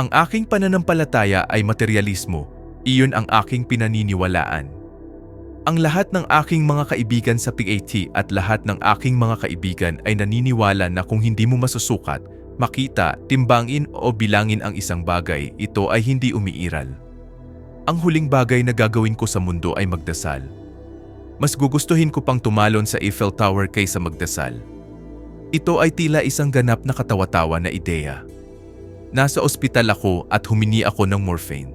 Ang aking pananampalataya ay materialismo. Iyon ang aking pinaniniwalaan. Ang lahat ng aking mga kaibigan sa PAT at lahat ng aking mga kaibigan ay naniniwala na kung hindi mo masusukat, makita, timbangin o bilangin ang isang bagay, ito ay hindi umiiral. Ang huling bagay na gagawin ko sa mundo ay magdasal. Mas gugustuhin ko pang tumalon sa Eiffel Tower kaysa magdasal. Ito ay tila isang ganap na katawa-tawa na ideya. Nasa ospital ako at humingi ako ng morphine.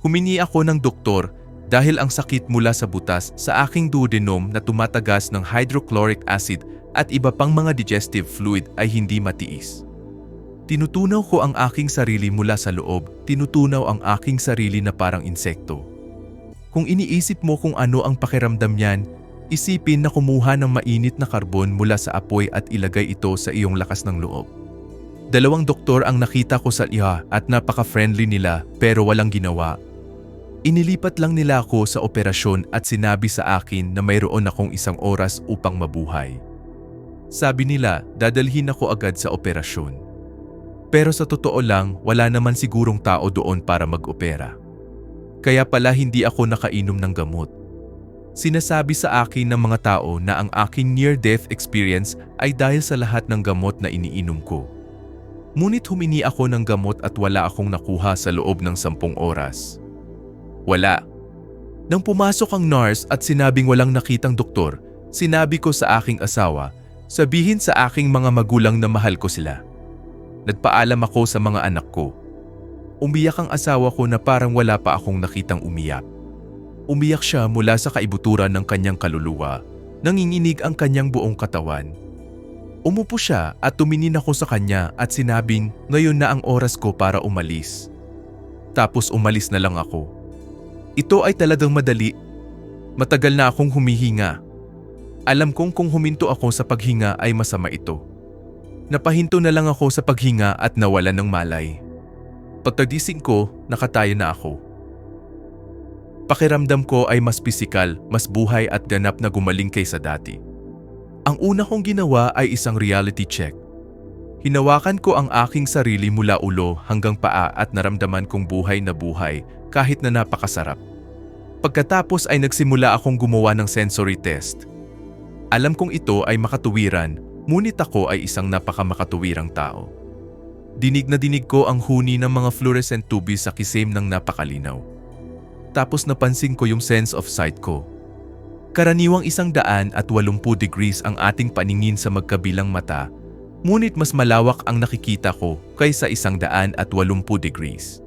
Humingi ako ng doktor dahil ang sakit mula sa butas sa aking duodenum na tumatagas ng hydrochloric acid at iba pang mga digestive fluid ay hindi matiis. Tinutunaw ko ang aking sarili mula sa loob, tinutunaw ang aking sarili na parang insekto. Kung iniisip mo kung ano ang pakiramdam niyan, isipin na kumuha ng mainit na karbon mula sa apoy at ilagay ito sa iyong lakas ng loob. Dalawang doktor ang nakita ko sa iha at napaka-friendly nila pero walang ginawa. Inilipat lang nila ako sa operasyon at sinabi sa akin na mayroon akong isang oras upang mabuhay. Sabi nila, dadalhin ako agad sa operasyon. Pero sa totoo lang, wala naman sigurong tao doon para mag-opera. Kaya pala hindi ako nakainom ng gamot. Sinasabi sa akin ng mga tao na ang aking near-death experience ay dahil sa lahat ng gamot na iniinom ko. Ngunit humini ako ng gamot at wala akong nakuha sa loob ng sampung oras. Wala. Nang pumasok ang nurse at sinabing walang nakitang doktor, sinabi ko sa aking asawa, sabihin sa aking mga magulang na mahal ko sila. Nagpaalam ako sa mga anak ko. Umiyak ang asawa ko na parang wala pa akong nakitang umiyak. Umiyak siya mula sa kaibuturan ng kanyang kaluluwa, nanginginig ang kanyang buong katawan Umupo siya at tumingin ako sa kanya at sinabing ngayon na ang oras ko para umalis. Tapos umalis na lang ako. Ito ay talagang madali. Matagal na akong humihinga. Alam kong kung huminto ako sa paghinga ay masama ito. Napahinto na lang ako sa paghinga at nawala ng malay. Pagkagising ko, nakatayo na ako. Pakiramdam ko ay mas pisikal, mas buhay at ganap na gumaling kaysa dati. Ang una kong ginawa ay isang reality check. Hinawakan ko ang aking sarili mula ulo hanggang paa at naramdaman kong buhay na buhay kahit na napakasarap. Pagkatapos ay nagsimula akong gumawa ng sensory test. Alam kong ito ay makatuwiran, ngunit ako ay isang napakamakatuwirang tao. Dinig na dinig ko ang huni ng mga fluorescent tubes sa kisim ng napakalinaw. Tapos napansin ko yung sense of sight ko Karaniwang isang daan at 80 degrees ang ating paningin sa magkabilang mata, ngunit mas malawak ang nakikita ko kaysa isang daan at 80 degrees.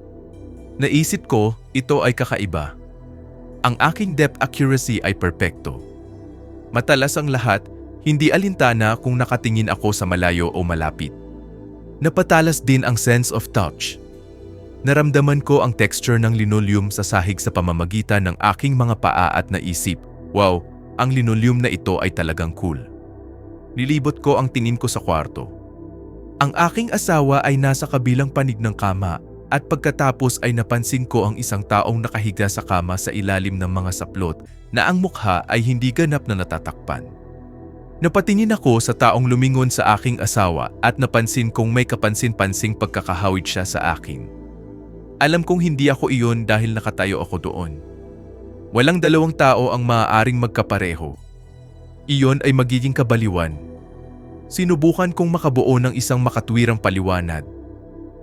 Naisip ko, ito ay kakaiba. Ang aking depth accuracy ay perpekto. Matalas ang lahat, hindi alintana kung nakatingin ako sa malayo o malapit. Napatalas din ang sense of touch. Naramdaman ko ang texture ng linoleum sa sahig sa pamamagitan ng aking mga paa at naisip, Wow, ang linoleum na ito ay talagang cool. Nilibot ko ang tingin ko sa kwarto. Ang aking asawa ay nasa kabilang panig ng kama at pagkatapos ay napansin ko ang isang taong nakahiga sa kama sa ilalim ng mga saplot na ang mukha ay hindi ganap na natatakpan. Napatingin ako sa taong lumingon sa aking asawa at napansin kong may kapansin-pansing pagkakahawid siya sa akin. Alam kong hindi ako iyon dahil nakatayo ako doon. Walang dalawang tao ang maaaring magkapareho. Iyon ay magiging kabaliwan. Sinubukan kong makabuo ng isang makatwirang paliwanag.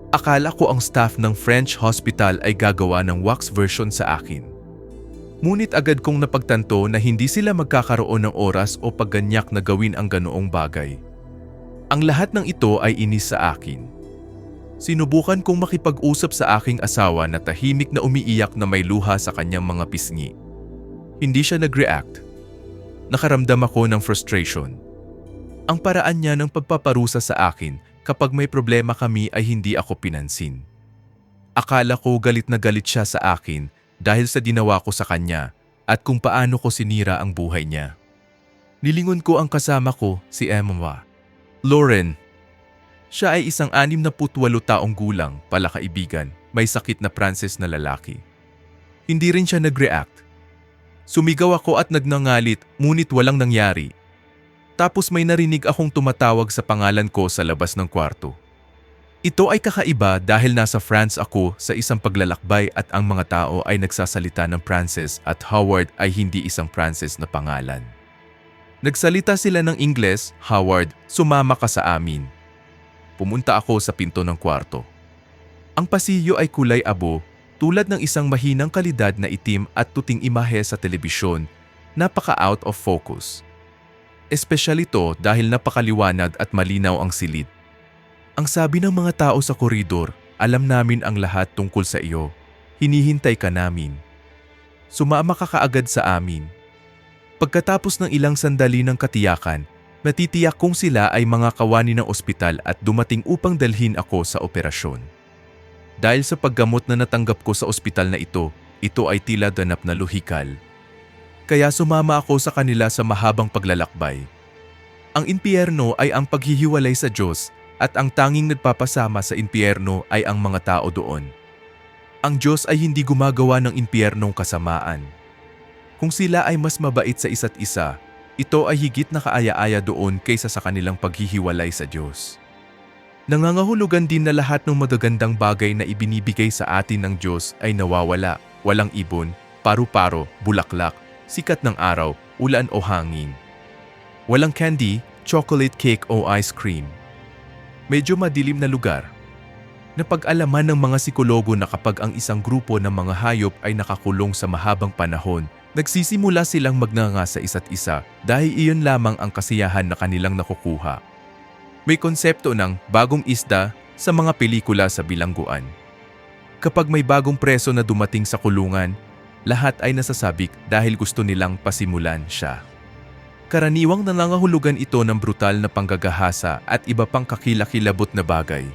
Akala ko ang staff ng French hospital ay gagawa ng wax version sa akin. Ngunit agad kong napagtanto na hindi sila magkakaroon ng oras o pagganyak na gawin ang ganoong bagay. Ang lahat ng ito ay inis sa akin. Sinubukan kong makipag-usap sa aking asawa na tahimik na umiiyak na may luha sa kanyang mga pisngi. Hindi siya nag-react. Nakaramdam ako ng frustration. Ang paraan niya ng pagpaparusa sa akin kapag may problema kami ay hindi ako pinansin. Akala ko galit na galit siya sa akin dahil sa ginawa ko sa kanya at kung paano ko sinira ang buhay niya. Nilingon ko ang kasama ko, si Emma. Lauren, siya ay isang anim na putwalo taong gulang, pala kaibigan, may sakit na Frances na lalaki. Hindi rin siya nag-react. Sumigaw ako at nagnangalit, ngunit walang nangyari. Tapos may narinig akong tumatawag sa pangalan ko sa labas ng kwarto. Ito ay kakaiba dahil nasa France ako sa isang paglalakbay at ang mga tao ay nagsasalita ng Frances at Howard ay hindi isang Frances na pangalan. Nagsalita sila ng Ingles, Howard, sumama ka sa amin. Pumunta ako sa pinto ng kwarto. Ang pasilyo ay kulay abo, tulad ng isang mahinang kalidad na itim at tuting imahe sa telebisyon, napaka out of focus. Espesyal ito dahil napakaliwanag at malinaw ang silid. Ang sabi ng mga tao sa koridor, alam namin ang lahat tungkol sa iyo. Hinihintay ka namin. Sumama ka kaagad sa amin. Pagkatapos ng ilang sandali ng katiyakan, natitiyak kong sila ay mga kawani ng ospital at dumating upang dalhin ako sa operasyon. Dahil sa paggamot na natanggap ko sa ospital na ito, ito ay tila danap na luhikal. Kaya sumama ako sa kanila sa mahabang paglalakbay. Ang impyerno ay ang paghihiwalay sa Diyos at ang tanging nagpapasama sa impyerno ay ang mga tao doon. Ang Diyos ay hindi gumagawa ng impyernong kasamaan. Kung sila ay mas mabait sa isa't isa, ito ay higit na kaaya-aya doon kaysa sa kanilang paghihiwalay sa Diyos. Nangangahulugan din na lahat ng magagandang bagay na ibinibigay sa atin ng Diyos ay nawawala, walang ibon, paru-paro, bulaklak, sikat ng araw, ulan o hangin. Walang candy, chocolate cake o ice cream. Medyo madilim na lugar. Napag-alaman ng mga psikologo na kapag ang isang grupo ng mga hayop ay nakakulong sa mahabang panahon, nagsisimula silang magnanga sa isa't isa dahil iyon lamang ang kasiyahan na kanilang nakukuha. May konsepto ng bagong isda sa mga pelikula sa bilangguan. Kapag may bagong preso na dumating sa kulungan, lahat ay nasasabik dahil gusto nilang pasimulan siya. Karaniwang nangangahulugan ito ng brutal na panggagahasa at iba pang kakilakilabot na bagay.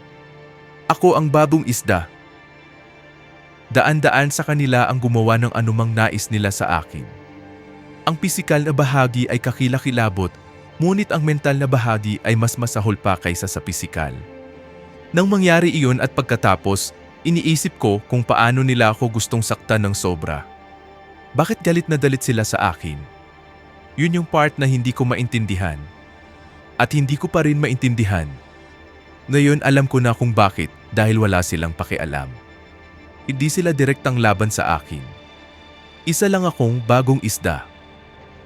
Ako ang babong isda. Daan-daan sa kanila ang gumawa ng anumang nais nila sa akin. Ang pisikal na bahagi ay kakilakilabot, ngunit ang mental na bahagi ay mas masahol pa kaysa sa pisikal. Nang mangyari iyon at pagkatapos, iniisip ko kung paano nila ako gustong saktan ng sobra. Bakit galit na dalit sila sa akin? Yun yung part na hindi ko maintindihan. At hindi ko pa rin maintindihan. Ngayon alam ko na kung bakit dahil wala silang pakialam. Hindi sila direktang laban sa akin. Isa lang akong bagong isda.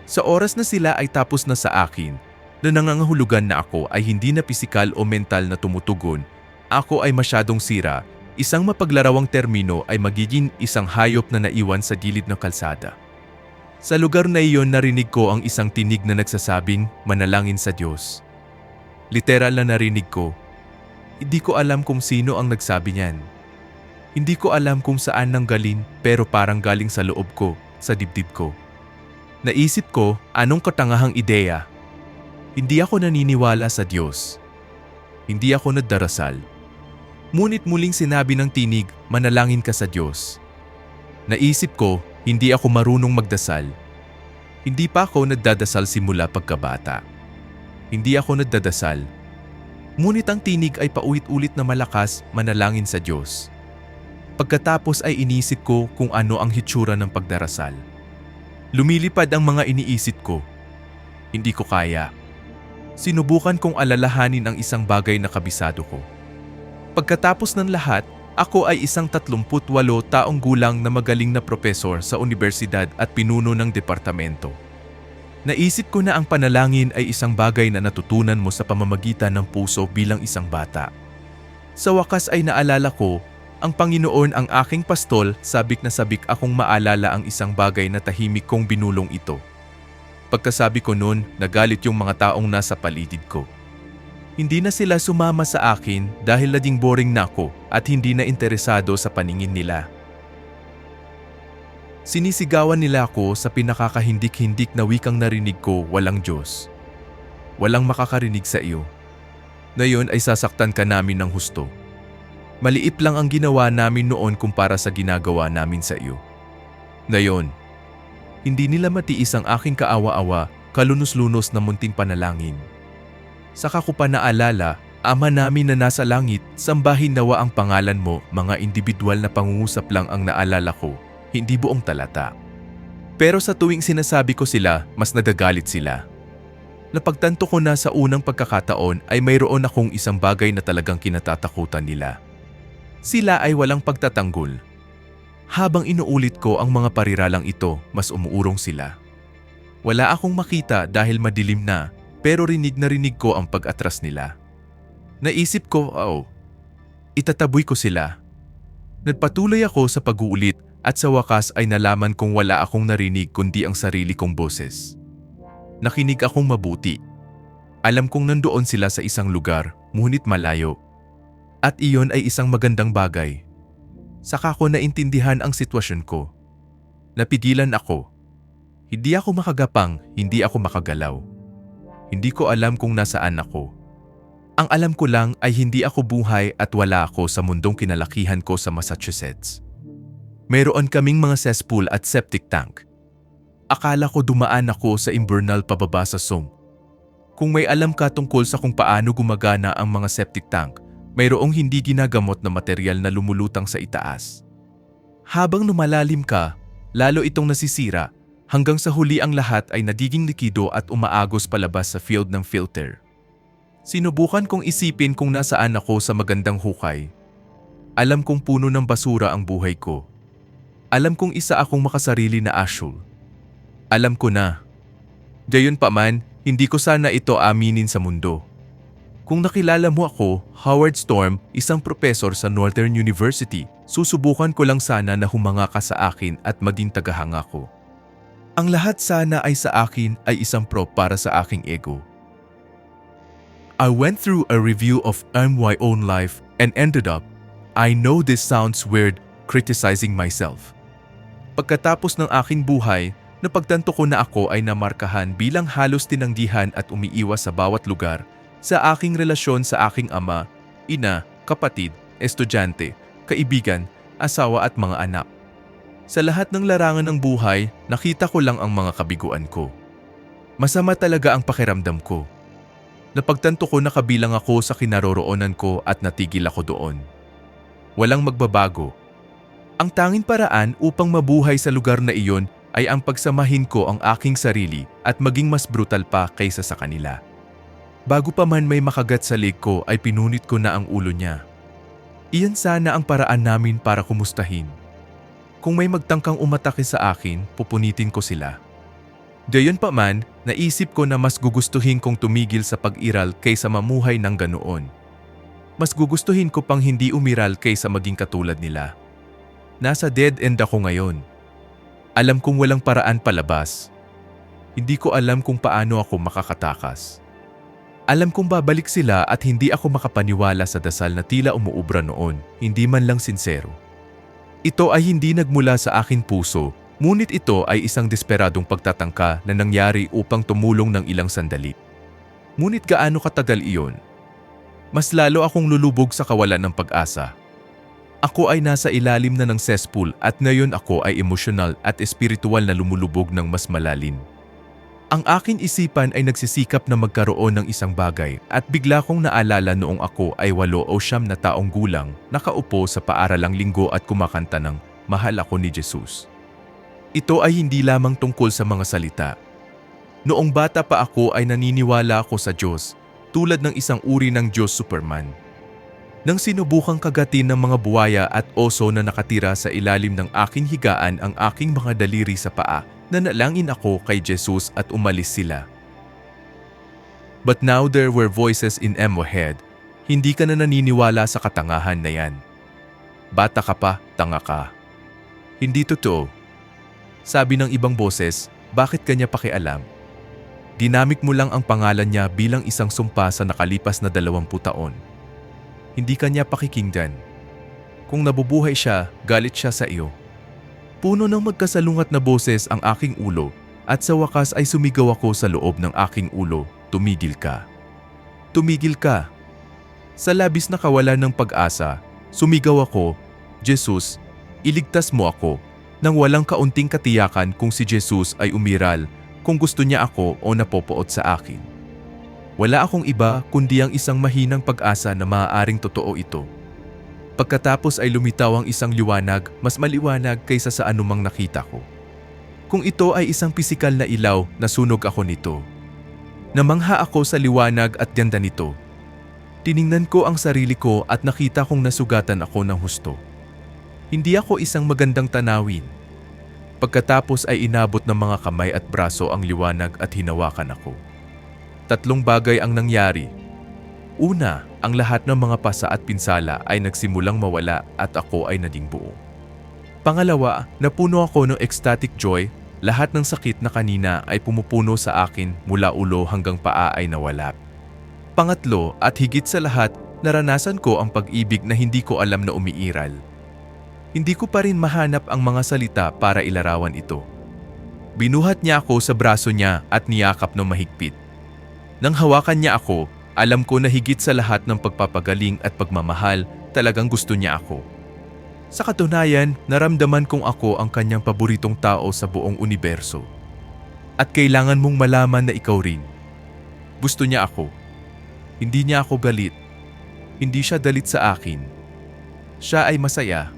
Sa oras na sila ay tapos na sa akin, na nangangahulugan na ako ay hindi na pisikal o mental na tumutugon, ako ay masyadong sira, isang mapaglarawang termino ay magiging isang hayop na naiwan sa gilid ng kalsada. Sa lugar na iyon narinig ko ang isang tinig na nagsasabing manalangin sa Diyos. Literal na narinig ko. Hindi ko alam kung sino ang nagsabi niyan. Hindi ko alam kung saan nanggaling pero parang galing sa loob ko, sa dibdib ko. Naisip ko anong katangahang ideya. Hindi ako naniniwala sa Diyos. Hindi ako nagdarasal. Ngunit muling sinabi ng tinig, manalangin ka sa Diyos. Naisip ko, hindi ako marunong magdasal. Hindi pa ako nagdadasal simula pagkabata. Hindi ako nagdadasal. Ngunit ang tinig ay paulit-ulit na malakas manalangin sa Diyos. Pagkatapos ay inisip ko kung ano ang hitsura ng pagdarasal. Lumilipad ang mga iniisip ko. Hindi ko kaya. Sinubukan kong alalahanin ang isang bagay na kabisado ko. Pagkatapos ng lahat, ako ay isang 38 taong gulang na magaling na propesor sa universidad at pinuno ng departamento. Naisip ko na ang panalangin ay isang bagay na natutunan mo sa pamamagitan ng puso bilang isang bata. Sa wakas ay naalala ko, ang Panginoon ang aking pastol, sabik na sabik akong maalala ang isang bagay na tahimik kong binulong ito. Pagkasabi ko noon, nagalit yung mga taong nasa paligid ko. Hindi na sila sumama sa akin dahil naging boring na ako at hindi na interesado sa paningin nila. Sinisigawan nila ako sa pinakakahindik-hindik na wikang narinig ko walang Diyos. Walang makakarinig sa iyo. Ngayon ay sasaktan ka namin ng husto. Maliit lang ang ginawa namin noon kumpara sa ginagawa namin sa iyo. Ngayon, hindi nila matiis ang aking kaawa-awa, kalunos-lunos na munting panalangin. Saka ko pa naalala, Ama namin na nasa langit, sambahin nawa ang pangalan mo, mga individual na pangungusap lang ang naalala ko, hindi buong talata. Pero sa tuwing sinasabi ko sila, mas nagagalit sila. Napagtanto ko na sa unang pagkakataon ay mayroon akong isang bagay na talagang kinatatakutan nila. Sila ay walang pagtatanggol. Habang inuulit ko ang mga pariralang ito, mas umuurong sila. Wala akong makita dahil madilim na, pero rinig na rinig ko ang pag-atras nila. Naisip ko, oh, itataboy ko sila. Nagpatuloy ako sa pag-uulit at sa wakas ay nalaman kong wala akong narinig kundi ang sarili kong boses. Nakinig akong mabuti. Alam kong nandoon sila sa isang lugar, ngunit malayo. At iyon ay isang magandang bagay. Saka ko naintindihan ang sitwasyon ko. Napigilan ako. Hindi ako makagapang, hindi ako makagalaw. Hindi ko alam kung nasaan ako. Ang alam ko lang ay hindi ako buhay at wala ako sa mundong kinalakihan ko sa Massachusetts. Meron kaming mga cesspool at septic tank. Akala ko dumaan ako sa Imbernal pababa sa Somme. Kung may alam ka tungkol sa kung paano gumagana ang mga septic tank, mayroong hindi ginagamot na material na lumulutang sa itaas. Habang lumalalim ka, lalo itong nasisira hanggang sa huli ang lahat ay nagiging likido at umaagos palabas sa field ng filter. Sinubukan kong isipin kung nasaan ako sa magandang hukay. Alam kong puno ng basura ang buhay ko. Alam kong isa akong makasarili na Ashul. Alam ko na. Gayon pa man, hindi ko sana ito aminin sa mundo. Kung nakilala mo ako, Howard Storm, isang profesor sa Northern University, susubukan ko lang sana na humanga ka sa akin at maging tagahanga ko. Ang lahat sana ay sa akin ay isang prop para sa aking ego. I went through a review of My Own Life and ended up, I know this sounds weird, criticizing myself. Pagkatapos ng aking buhay, napagtanto ko na ako ay namarkahan bilang halos tinanggihan at umiiwas sa bawat lugar sa aking relasyon sa aking ama, ina, kapatid, estudyante, kaibigan, asawa at mga anak. Sa lahat ng larangan ng buhay, nakita ko lang ang mga kabiguan ko. Masama talaga ang pakiramdam ko. Napagtanto ko na kabilang ako sa kinaroroonan ko at natigil ako doon. Walang magbabago. Ang tanging paraan upang mabuhay sa lugar na iyon ay ang pagsamahin ko ang aking sarili at maging mas brutal pa kaysa sa kanila. Bago pa man may makagat sa leg ko ay pinunit ko na ang ulo niya. Iyan sana ang paraan namin para kumustahin. Kung may magtangkang umatake sa akin, pupunitin ko sila. Gayon pa man, naisip ko na mas gugustuhin kong tumigil sa pag-iral kaysa mamuhay ng ganoon. Mas gugustuhin ko pang hindi umiral kaysa maging katulad nila. Nasa dead end ako ngayon alam kong walang paraan palabas. Hindi ko alam kung paano ako makakatakas. Alam kong babalik sila at hindi ako makapaniwala sa dasal na tila umuubra noon, hindi man lang sinsero. Ito ay hindi nagmula sa akin puso, ngunit ito ay isang desperadong pagtatangka na nangyari upang tumulong ng ilang sandali. Ngunit gaano katagal iyon? Mas lalo akong lulubog sa kawalan ng pag-asa ako ay nasa ilalim na ng cesspool at ngayon ako ay emosyonal at espiritual na lumulubog ng mas malalim. Ang aking isipan ay nagsisikap na magkaroon ng isang bagay at bigla kong naalala noong ako ay walo o siyam na taong gulang nakaupo sa paaralang linggo at kumakanta ng Mahal ako ni Jesus. Ito ay hindi lamang tungkol sa mga salita. Noong bata pa ako ay naniniwala ako sa Diyos tulad ng isang uri ng Diyos Superman nang sinubukang kagatin ng mga buwaya at oso na nakatira sa ilalim ng aking higaan ang aking mga daliri sa paa, nanalangin ako kay Jesus at umalis sila. But now there were voices in Emo head. Hindi ka na naniniwala sa katangahan na yan. Bata ka pa, tanga ka. Hindi totoo. Sabi ng ibang boses, bakit kanya pakialam? Ginamit mo lang ang pangalan niya bilang isang sumpa sa nakalipas na dalawampu taon hindi kanya pakikinggan. Kung nabubuhay siya, galit siya sa iyo. Puno ng magkasalungat na boses ang aking ulo at sa wakas ay sumigaw ako sa loob ng aking ulo, tumigil ka. Tumigil ka. Sa labis na kawalan ng pag-asa, sumigaw ako, Jesus, iligtas mo ako nang walang kaunting katiyakan kung si Jesus ay umiral kung gusto niya ako o napopoot sa akin. Wala akong iba kundi ang isang mahinang pag-asa na maaaring totoo ito. Pagkatapos ay lumitaw ang isang liwanag, mas maliwanag kaysa sa anumang nakita ko. Kung ito ay isang pisikal na ilaw, nasunog ako nito. Namangha ako sa liwanag at ganda nito. Tiningnan ko ang sarili ko at nakita kong nasugatan ako ng husto. Hindi ako isang magandang tanawin. Pagkatapos ay inabot ng mga kamay at braso ang liwanag at hinawakan ako. Tatlong bagay ang nangyari. Una, ang lahat ng mga pasa at pinsala ay nagsimulang mawala at ako ay naging buo. Pangalawa, napuno ako ng ecstatic joy, lahat ng sakit na kanina ay pumupuno sa akin mula ulo hanggang paa ay nawala. Pangatlo at higit sa lahat, naranasan ko ang pag-ibig na hindi ko alam na umiiral. Hindi ko pa rin mahanap ang mga salita para ilarawan ito. Binuhat niya ako sa braso niya at niyakap ng mahigpit. Nang hawakan niya ako, alam ko na higit sa lahat ng pagpapagaling at pagmamahal, talagang gusto niya ako. Sa katunayan, naramdaman kong ako ang kanyang paboritong tao sa buong universo. At kailangan mong malaman na ikaw rin. Gusto niya ako. Hindi niya ako galit. Hindi siya dalit sa akin. Siya ay masaya.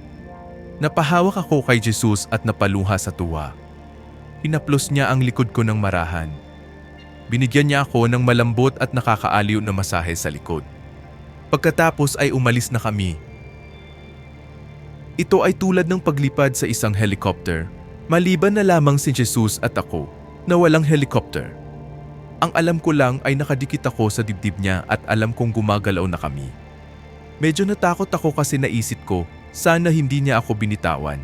Napahawak ako kay Jesus at napaluha sa tuwa. Hinaplos niya ang likod ko ng marahan. Binigyan niya ako ng malambot at nakakaaliw na masahe sa likod. Pagkatapos ay umalis na kami. Ito ay tulad ng paglipad sa isang helicopter, maliban na lamang si Jesus at ako na walang helicopter. Ang alam ko lang ay nakadikit ako sa dibdib niya at alam kong gumagalaw na kami. Medyo natakot ako kasi naisip ko, sana hindi niya ako binitawan.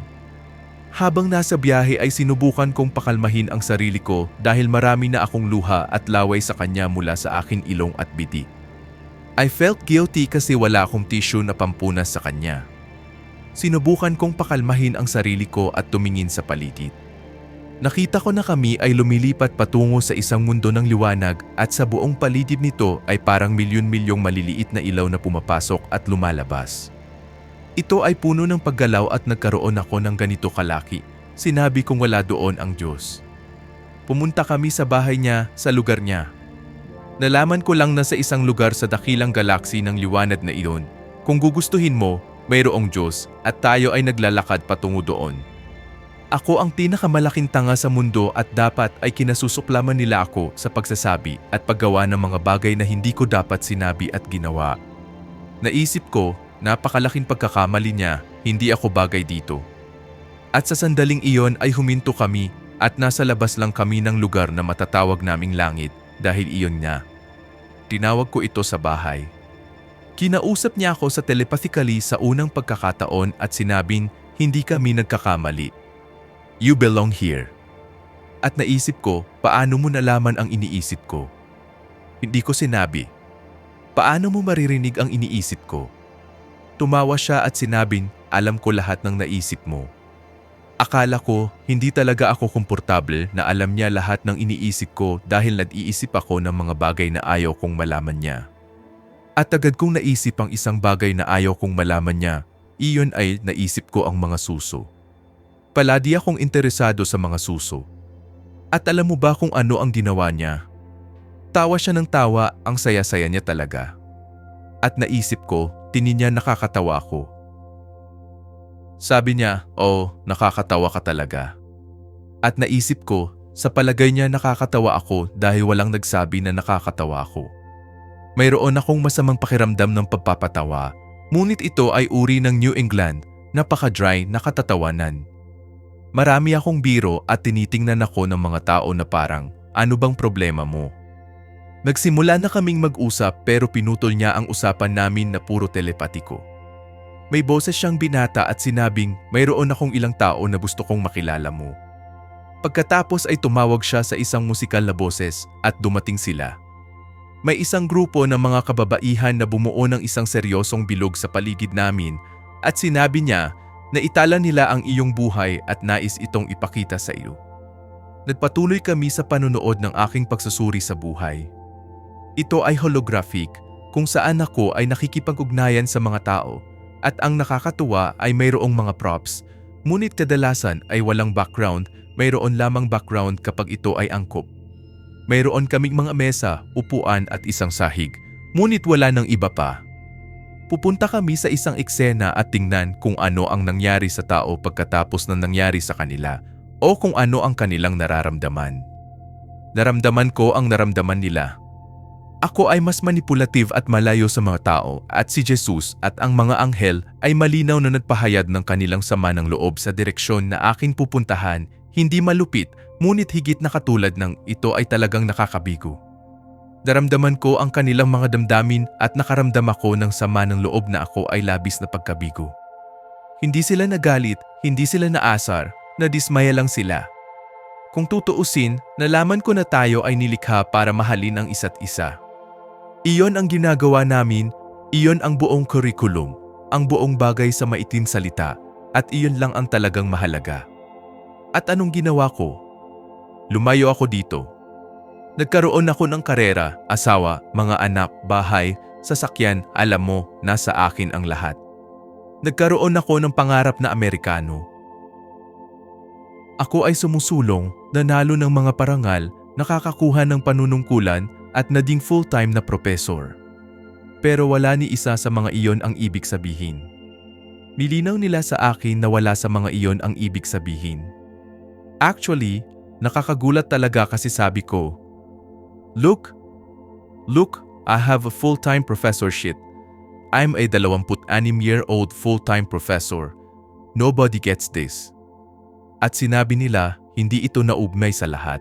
Habang nasa biyahe ay sinubukan kong pakalmahin ang sarili ko dahil marami na akong luha at laway sa kanya mula sa aking ilong at biti. I felt guilty kasi wala akong tissue na pampunas sa kanya. Sinubukan kong pakalmahin ang sarili ko at tumingin sa paligid. Nakita ko na kami ay lumilipat patungo sa isang mundo ng liwanag at sa buong paligid nito ay parang milyon-milyong maliliit na ilaw na pumapasok at lumalabas. Ito ay puno ng paggalaw at nagkaroon ako ng ganito kalaki. Sinabi kong wala doon ang Diyos. Pumunta kami sa bahay niya, sa lugar niya. Nalaman ko lang na sa isang lugar sa dakilang galaksi ng liwanag na iyon, kung gugustuhin mo, mayroong Diyos at tayo ay naglalakad patungo doon. Ako ang pinakamalaking tanga sa mundo at dapat ay kinasusuklaman nila ako sa pagsasabi at paggawa ng mga bagay na hindi ko dapat sinabi at ginawa. Naisip ko, napakalaking pagkakamali niya, hindi ako bagay dito. At sa sandaling iyon ay huminto kami at nasa labas lang kami ng lugar na matatawag naming langit dahil iyon niya. Tinawag ko ito sa bahay. Kinausap niya ako sa telepathically sa unang pagkakataon at sinabing hindi kami nagkakamali. You belong here. At naisip ko, paano mo nalaman ang iniisip ko? Hindi ko sinabi. Paano mo maririnig ang iniisip ko? Tumawa siya at sinabing, alam ko lahat ng naisip mo. Akala ko, hindi talaga ako komportable na alam niya lahat ng iniisip ko dahil nag-iisip ako ng mga bagay na ayaw kong malaman niya. At agad kong naisip ang isang bagay na ayaw kong malaman niya, iyon ay naisip ko ang mga suso. Paladi akong interesado sa mga suso. At alam mo ba kung ano ang ginawa niya? Tawa siya ng tawa, ang saya-saya niya talaga. At naisip ko, tinin niya nakakatawa ko. Sabi niya, oh, nakakatawa ka talaga. At naisip ko, sa palagay niya nakakatawa ako dahil walang nagsabi na nakakatawa ako. Mayroon akong masamang pakiramdam ng pagpapatawa, ngunit ito ay uri ng New England, napaka-dry na katatawanan. Marami akong biro at tinitingnan ako ng mga tao na parang, ano bang problema mo? Nagsimula na kaming mag-usap pero pinutol niya ang usapan namin na puro telepatiko. May boses siyang binata at sinabing mayroon akong ilang tao na gusto kong makilala mo. Pagkatapos ay tumawag siya sa isang musikal na boses at dumating sila. May isang grupo ng mga kababaihan na bumuo ng isang seryosong bilog sa paligid namin at sinabi niya na itala nila ang iyong buhay at nais itong ipakita sa iyo. Nagpatuloy kami sa panonood ng aking pagsusuri sa buhay. Ito ay holographic kung saan ako ay nakikipag-ugnayan sa mga tao at ang nakakatuwa ay mayroong mga props, ngunit kadalasan ay walang background, mayroon lamang background kapag ito ay angkop. Mayroon kaming mga mesa, upuan at isang sahig, ngunit wala ng iba pa. Pupunta kami sa isang eksena at tingnan kung ano ang nangyari sa tao pagkatapos ng nangyari sa kanila o kung ano ang kanilang nararamdaman. Naramdaman ko ang naramdaman nila Ako ay mas manipulative at malayo sa mga tao at si Jesus at ang mga anghel ay malinaw na nagpahayag ng kanilang sama ng loob sa direksyon na aking pupuntahan, hindi malupit, ngunit higit na katulad ng ito ay talagang nakakabigo. Daramdaman ko ang kanilang mga damdamin at nakaramdam ako ng sama ng loob na ako ay labis na pagkabigo. Hindi sila nagalit, hindi sila naasar, nadismaya lang sila. Kung tutuusin, nalaman ko na tayo ay nilikha para mahalin ang isa't isa. Iyon ang ginagawa namin, iyon ang buong curriculum, ang buong bagay sa maitim salita, at iyon lang ang talagang mahalaga. At anong ginawa ko? Lumayo ako dito. Nagkaroon ako ng karera, asawa, mga anak, bahay, sasakyan, alam mo, nasa akin ang lahat. Nagkaroon ako ng pangarap na Amerikano. Ako ay sumusulong, nanalo ng mga parangal, nakakakuha ng panunungkulan at naging full-time na professor. Pero wala ni isa sa mga iyon ang ibig sabihin. Milinaw nila sa akin na wala sa mga iyon ang ibig sabihin. Actually, nakakagulat talaga kasi sabi ko, Look, look, I have a full-time professorship. I'm a 26-year-old full-time professor. Nobody gets this. At sinabi nila, hindi ito naugmay sa lahat.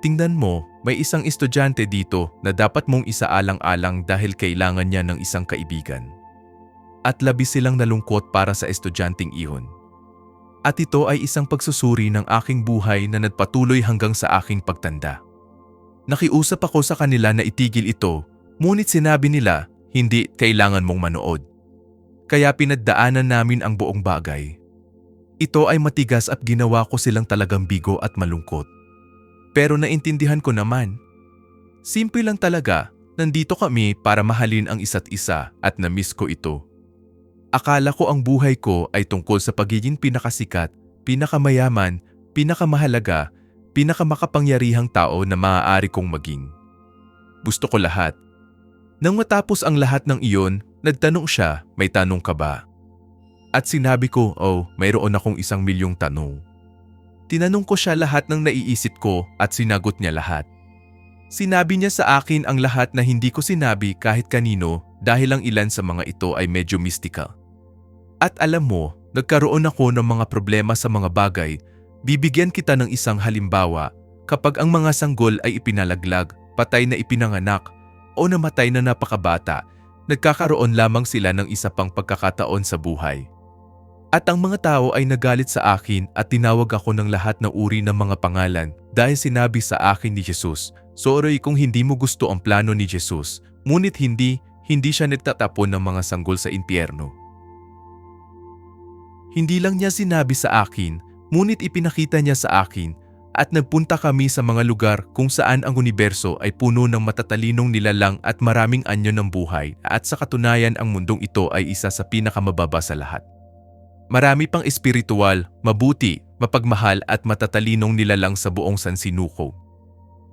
Tingnan mo, may isang estudyante dito na dapat mong isaalang-alang dahil kailangan niya ng isang kaibigan. At labis silang nalungkot para sa estudyanteng iyon. At ito ay isang pagsusuri ng aking buhay na nagpatuloy hanggang sa aking pagtanda. Nakiusap ako sa kanila na itigil ito, ngunit sinabi nila, hindi kailangan mong manood. Kaya pinagdaanan namin ang buong bagay. Ito ay matigas at ginawa ko silang talagang bigo at malungkot. Pero naintindihan ko naman. Simple lang talaga, nandito kami para mahalin ang isa't isa at na-miss ko ito. Akala ko ang buhay ko ay tungkol sa pagiging pinakasikat, pinakamayaman, pinakamahalaga, pinakamakapangyarihang tao na maaari kong maging. Gusto ko lahat. Nang matapos ang lahat ng iyon, nagtanong siya, may tanong ka ba? At sinabi ko, oh, mayroon akong isang milyong tanong. Tinanong ko siya lahat ng naiisip ko at sinagot niya lahat. Sinabi niya sa akin ang lahat na hindi ko sinabi kahit kanino dahil ang ilan sa mga ito ay medyo mystical. At alam mo, nagkaroon ako ng mga problema sa mga bagay, bibigyan kita ng isang halimbawa kapag ang mga sanggol ay ipinalaglag, patay na ipinanganak, o namatay na napakabata, nagkakaroon lamang sila ng isa pang pagkakataon sa buhay. At ang mga tao ay nagalit sa akin at tinawag ako ng lahat ng uri ng mga pangalan dahil sinabi sa akin ni Jesus, Sorry kung hindi mo gusto ang plano ni Jesus, ngunit hindi, hindi siya nagtatapon ng mga sanggol sa impyerno. Hindi lang niya sinabi sa akin, ngunit ipinakita niya sa akin at nagpunta kami sa mga lugar kung saan ang universo ay puno ng matatalinong nilalang at maraming anyo ng buhay at sa katunayan ang mundong ito ay isa sa pinakamababa sa lahat. Marami pang espiritual, mabuti, mapagmahal at matatalinong nilalang sa buong sansinuko.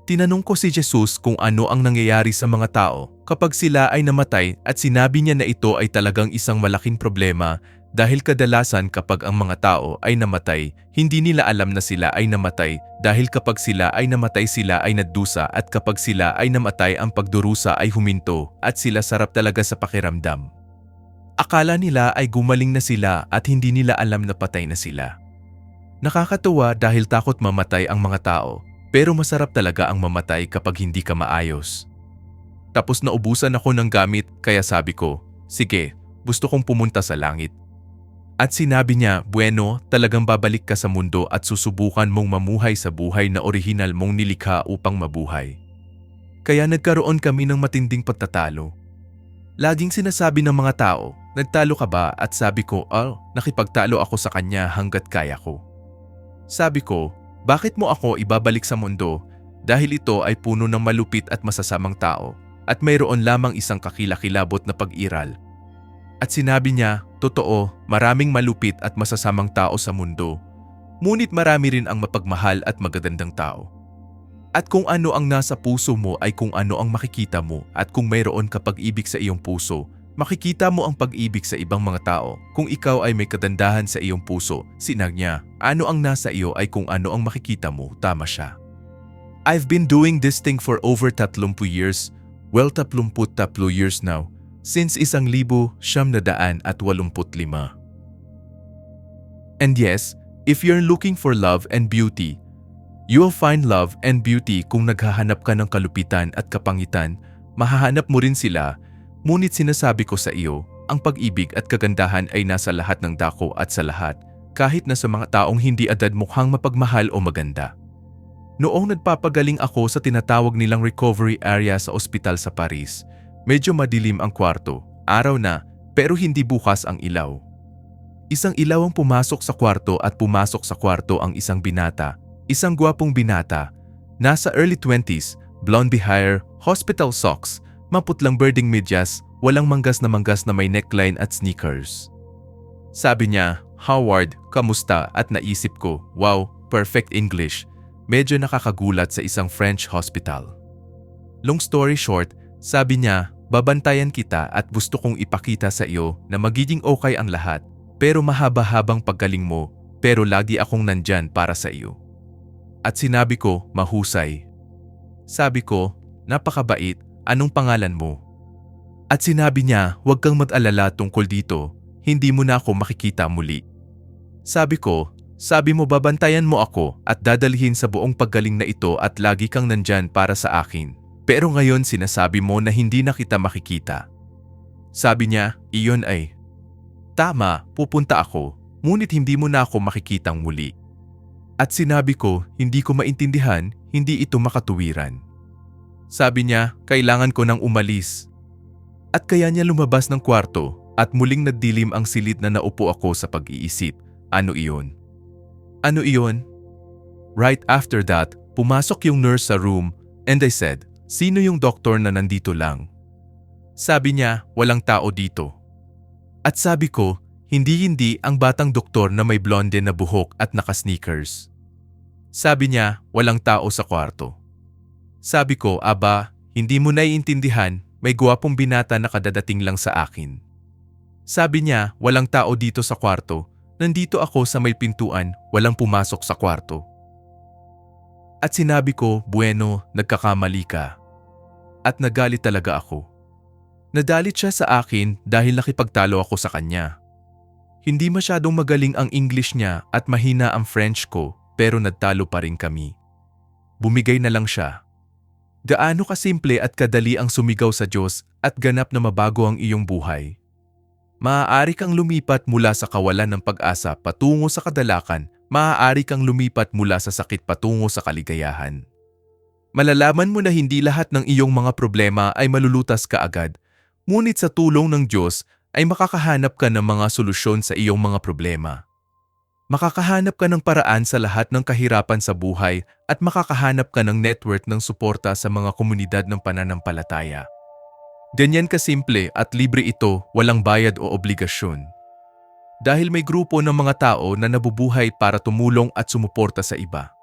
Tinanong ko si Jesus kung ano ang nangyayari sa mga tao kapag sila ay namatay at sinabi niya na ito ay talagang isang malaking problema dahil kadalasan kapag ang mga tao ay namatay, hindi nila alam na sila ay namatay dahil kapag sila ay namatay sila ay naddusa at kapag sila ay namatay ang pagdurusa ay huminto at sila sarap talaga sa pakiramdam. Akala nila ay gumaling na sila at hindi nila alam na patay na sila. Nakakatuwa dahil takot mamatay ang mga tao, pero masarap talaga ang mamatay kapag hindi ka maayos. Tapos naubusan ako ng gamit kaya sabi ko, sige, gusto kong pumunta sa langit. At sinabi niya, bueno, talagang babalik ka sa mundo at susubukan mong mamuhay sa buhay na orihinal mong nilikha upang mabuhay. Kaya nagkaroon kami ng matinding pagtatalo. Laging sinasabi ng mga tao, nagtalo ka ba at sabi ko, oh, nakipagtalo ako sa kanya hanggat kaya ko. Sabi ko, bakit mo ako ibabalik sa mundo dahil ito ay puno ng malupit at masasamang tao at mayroon lamang isang kakilakilabot na pag-iral. At sinabi niya, totoo, maraming malupit at masasamang tao sa mundo, ngunit marami rin ang mapagmahal at magagandang tao. At kung ano ang nasa puso mo ay kung ano ang makikita mo at kung mayroon ka pag-ibig sa iyong puso, makikita mo ang pag-ibig sa ibang mga tao. Kung ikaw ay may kadandahan sa iyong puso, sinag niya, ano ang nasa iyo ay kung ano ang makikita mo, tama siya. I've been doing this thing for over 30 years, Well, taplumput taplo years now, since isang libo siyam na daan at walumput lima. And yes, if you're looking for love and beauty, you will find love and beauty kung naghahanap ka ng kalupitan at kapangitan, mahahanap mo rin sila, ngunit sinasabi ko sa iyo, ang pag-ibig at kagandahan ay nasa lahat ng dako at sa lahat, kahit na sa mga taong hindi adad mukhang mapagmahal o maganda. Noong nagpapagaling ako sa tinatawag nilang recovery area sa ospital sa Paris, medyo madilim ang kwarto, araw na, pero hindi bukas ang ilaw. Isang ilaw ang pumasok sa kwarto at pumasok sa kwarto ang isang binata, isang gwapong binata, nasa early 20s, blonde hair, hospital socks, maputlang birding medyas, walang manggas na manggas na may neckline at sneakers. Sabi niya, Howard, kamusta? At naisip ko, wow, perfect English. Medyo nakakagulat sa isang French hospital. Long story short, sabi niya, babantayan kita at gusto kong ipakita sa iyo na magiging okay ang lahat, pero mahaba-habang paggaling mo, pero lagi akong nandyan para sa iyo. At sinabi ko, mahusay. Sabi ko, napakabait, anong pangalan mo? At sinabi niya, huwag kang mag-alala tungkol dito, hindi mo na ako makikita muli. Sabi ko, sabi mo babantayan mo ako at dadalhin sa buong paggaling na ito at lagi kang nandyan para sa akin. Pero ngayon sinasabi mo na hindi na kita makikita. Sabi niya, iyon ay, Tama, pupunta ako, ngunit hindi mo na ako makikitang muli. At sinabi ko, hindi ko maintindihan, hindi ito makatuwiran. Sabi niya, kailangan ko nang umalis. At kaya niya lumabas ng kwarto at muling nagdilim ang silid na naupo ako sa pag-iisip. Ano iyon? Ano iyon? Right after that, pumasok yung nurse sa room and I said, sino yung doktor na nandito lang? Sabi niya, walang tao dito. At sabi ko, hindi-hindi ang batang doktor na may blonde na buhok at naka-sneakers. Sabi niya, walang tao sa kwarto. Sabi ko, aba, hindi mo naiintindihan, may guwapong binata na kadadating lang sa akin. Sabi niya, walang tao dito sa kwarto, nandito ako sa may pintuan, walang pumasok sa kwarto. At sinabi ko, bueno, nagkakamali ka. At nagalit talaga ako. Nadalit siya sa akin dahil nakipagtalo ako sa kanya. Hindi masyadong magaling ang English niya at mahina ang French ko pero nagtalo pa rin kami. Bumigay na lang siya. Gaano kasimple at kadali ang sumigaw sa Diyos at ganap na mabago ang iyong buhay. Maaari kang lumipat mula sa kawalan ng pag-asa patungo sa kadalakan, maaari kang lumipat mula sa sakit patungo sa kaligayahan. Malalaman mo na hindi lahat ng iyong mga problema ay malulutas kaagad Ngunit sa tulong ng Diyos ay makakahanap ka ng mga solusyon sa iyong mga problema. Makakahanap ka ng paraan sa lahat ng kahirapan sa buhay at makakahanap ka ng network ng suporta sa mga komunidad ng pananampalataya. Ganyan kasimple at libre ito, walang bayad o obligasyon. Dahil may grupo ng mga tao na nabubuhay para tumulong at sumuporta sa iba.